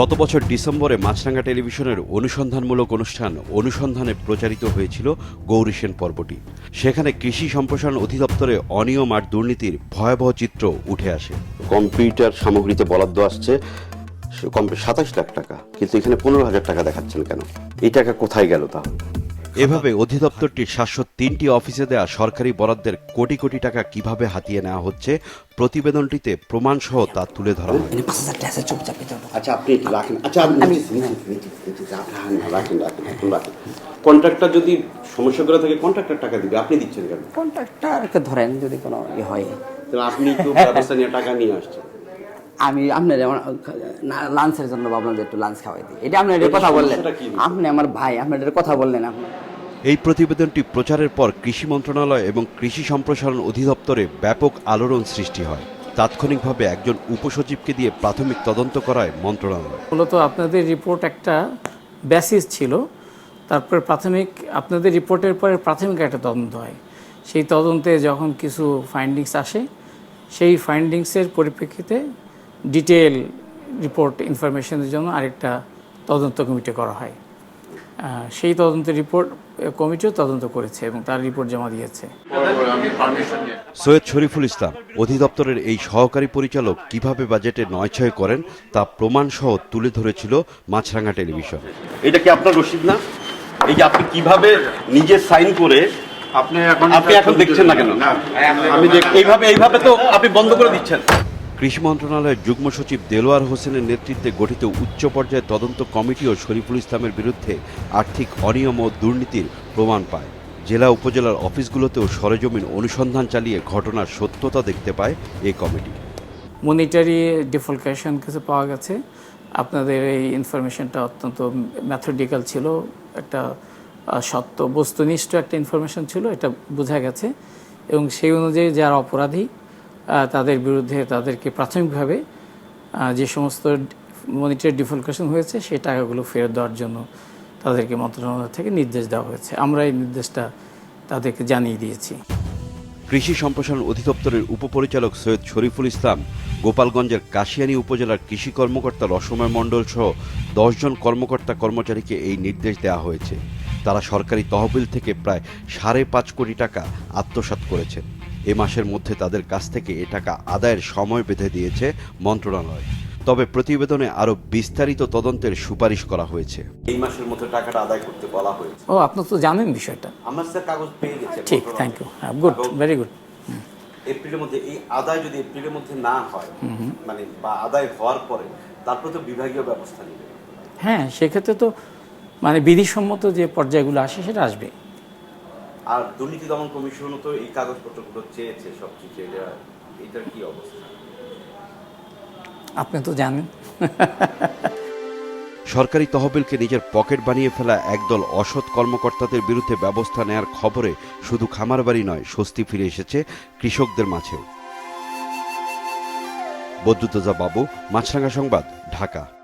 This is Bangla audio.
গত বছর ডিসেম্বরে মাছরাঙ্গা টেলিভিশনের অনুসন্ধানমূলক অনুষ্ঠান অনুসন্ধানে প্রচারিত হয়েছিল গৌরী সেন পর্বটি। সেখানে কৃষি সম্প্রসারণ অধিদপ্তরে অনিয়ম আর দুর্নীতির ভয়াবহ চিত্র উঠে আসে। কম্পিউটার সামগ্রীতে বরাদ্দ আসছে সাতাশ লাখ টাকা, কিন্তু এখানে পনেরো হাজার টাকা দেখাচ্ছেন কেন? এই টাকা কোথায় গেল তাহলে? এভাবে অধিদপ্তরটির সাতশো তিনটি অফিসে দেয়া সরকারি বরাদ্দের কোটি কোটি টাকা কীভাবে হাতিয়ে নেওয়া হচ্ছে প্রতিবেদনটিতে প্রমাণ সহ তা তুলে ধরা হয়। আচ্ছা আপনি রাখেন। আচ্ছা আমি রাখেন রাখেন রাখেন কন্ট্রাক্টর যদি সমস্যা করে থাকে কন্ট্রাক্টর টাকা দিবে। আপনি দিচ্ছেন কেন? কন্ট্রাক্টরকে ধরেন যদি কোনো ইয়ে হয়। তাহলে আপনি তো ব্যবস্থা নিয়ে টাকা নিয়ে আসছেন। আমি আপনার লাঞ্চের জন্য ভাবলাম যে একটু লাঞ্চ খাওয়াই দিই। এটা আপনার কথা বললেন। আপনি আমার ভাই আপনার এটা কথা বললেন আপনি এই প্রতিবেদনটি প্রচারের পর কৃষি মন্ত্রণালয় এবং কৃষি সম্প্রসারণ অধিদপ্তরে ব্যাপক আলোড়ন সৃষ্টি হয়। তাৎক্ষণিকভাবে একজন উপসচিবকে দিয়ে প্রাথমিক তদন্ত করায় মন্ত্রণালয়। মূলত আপনাদের রিপোর্ট একটা বেসিস ছিল। তারপর প্রাথমিক আপনাদের রিপোর্টের পরে প্রাথমিক একটা তদন্ত হয়। সেই তদন্তে যখন কিছু ফাইন্ডিংস আসে সেই ফাইন্ডিংসের পরিপ্রেক্ষিতে ডিটেল রিপোর্ট ইনফরমেশনের জন্য আরেকটা তদন্ত কমিটি করা হয়। সেই তদন্তের রিপোর্ট কমিটিও তদন্ত করেছে এবং তার রিপোর্ট জমা দিয়েছে। সৈয়দ শরীফুল ইসলাম অধিদপ্তরের এই সহকারী পরিচালক কীভাবে বাজেটে নয় ছয় করেন তা প্রমাণ সহ তুলে ধরেছিল মাছরাঙ্গা টেলিভিশন। এটা কি আপনার রসিদ না? এই যে আপনি কীভাবে নিজে সাইন করে আপনি এখন আপনি এখন দেখছেন না কেন? আমি দেখ- এইভাবে এইভাবে তো আপনি বন্ধ করে দিচ্ছেন। কৃষি মন্ত্রণালয়ের যুগ্ম সচিব দেলোয়ার হোসেনের নেতৃত্বে গঠিত উচ্চ পর্যায়ের তদন্ত কমিটিও শরীফুল ইসলামের বিরুদ্ধে আর্থিক অনিয়ম ও দুর্নীতির প্রমাণ পায়। জেলা উপজেলার অফিসগুলোতেও সরেজমিন অনুসন্ধান চালিয়ে ঘটনার সত্যতা দেখতে পায় এই কমিটি। মনিটারি ডিফলকেশন কিছু পাওয়া গেছে। আপনাদের এই ইনফরমেশনটা অত্যন্ত ম্যাথডিক্যাল ছিল। একটা সত্য, বস্তুনিষ্ঠ একটা ইনফরমেশন ছিল, এটা বোঝা গেছে। এবং সেই অনুযায়ী যারা অপরাধী তাদের বিরুদ্ধে তাদেরকে প্রাথমিকভাবে যে সমস্ত মনিটারি ডিফলকেশন হয়েছে, সেই টাকাগুলো ফেরত দেওয়ার জন্য তাদেরকে মন্ত্রণালয় থেকে নির্দেশ দেওয়া হয়েছে। আমরা এই নির্দেশটা তাদেরকে জানিয়ে দিয়েছি। কৃষি সম্প্রসারণ অধিদপ্তরের উপপরিচালক সৈয়দ শরীফুল ইসলাম গোপালগঞ্জের কাশিয়ানী উপজেলার কৃষি কর্মকর্তা রসময় মণ্ডল সহ দশজন কর্মকর্তা কর্মচারীকে এই নির্দেশ দেওয়া হয়েছে। তারা সরকারি তহবিল থেকে প্রায় সাড়ে পাঁচ কোটি টাকা আত্মসাৎ করেছেন। এ মাসের মধ্যে তাদের কাছ থেকে এ টাকা আদায়ের সময় বেঁধে দিয়েছে মন্ত্রণালয়। তবে প্রতিবেদনে আরও বিস্তারিত তদন্তের সুপারিশ করা হয়েছে। এই মাসের মধ্যে টাকাটা আদায় করতে বলা হয়েছে। ও আপনার তো জানেন বিষয়টা। আমার স্যার কাগজ পেয়ে গেছে ঠিক থ্যাংক ইউ হ্যাঁ গুড ভেরি গুড এপ্রিলের মধ্যে এই আদায় যদি এপ্রিলের মধ্যে না হয় মানে বা আদায় হওয়ার পরে তারপর তো বিভাগীয় ব্যবস্থা নেবে। হ্যাঁ সেক্ষেত্রে তো মানে বিধিসম্মত যে পর্যায়গুলো আসে সেটা আসবে। আর দুর্নীতি দমন কমিশনও তো এই কাগজপত্রগুলো চেয়েছে সব কিছু এটা এটার কি অবস্থা? আপনি তো জানেন। সরকারি তহবিলকে নিজের পকেট বানিয়ে ফেলা একদল অসৎ কর্মকর্তাদের বিরুদ্ধে ব্যবস্থা নেয়ার খবরে শুধু খামারবাড়ি নয় স্বস্তি ফিরে এসেছে কৃষকদের মাঝেও। বদ্যুতজা বাবু মাছরাঙ্গা সংবাদ ঢাকা।